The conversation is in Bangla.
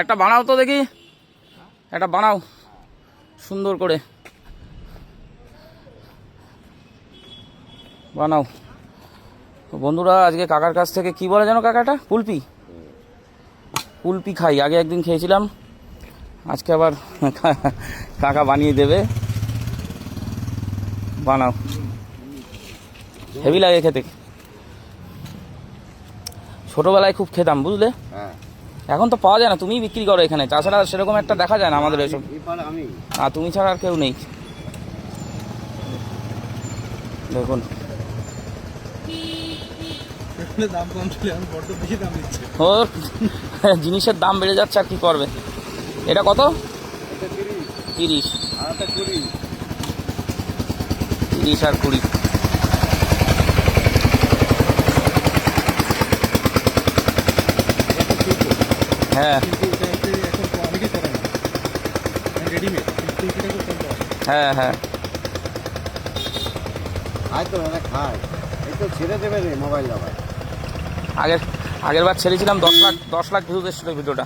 একটা বানাও তো দেখি। একটা বানাও। সুন্দর করে। বানাও। বন্ধুরা, আজকে কাকার কাছ থেকে কি বলে যেন কাকাটা? কুলপি কুলপি খাই। আগে একদিন খেয়েছিলাম। আজকে আবার কাকা বানিয়ে দেবে। বানাও। হেভি লাগে খেতে। ছোটোবেলায় খুব খেতাম, বুঝলে? হ্যাঁ। এখন তো পাওয়া যায় না তুমিই বিক্রি করো এখানে। তাছাড়া সেরকম একটা দেখা যায় না আমাদের এসব। আর তুমি ছাড়া আর কেউ নেই। দেখুন। ওর জিনিসের দাম বেড়ে যাচ্ছে আর কি করবে? এটা কত? তিরিশ। তিরিশ আর কুড়ি তিরিশ আর কুড়ি এটা তিরিশ হ্যাঁ কিন্তু এটা হচ্ছে এখন তো অনেকেই করে না রেডিমেড কিন্তু এটা খুব কম পাওয়া হ্যাঁ। হ্যাঁ মোবাইল আগের আগের বার ছেড়েছিলাম দশ লাখ দশ লাখ ভিউজ এসেছিল ভিডিওটা।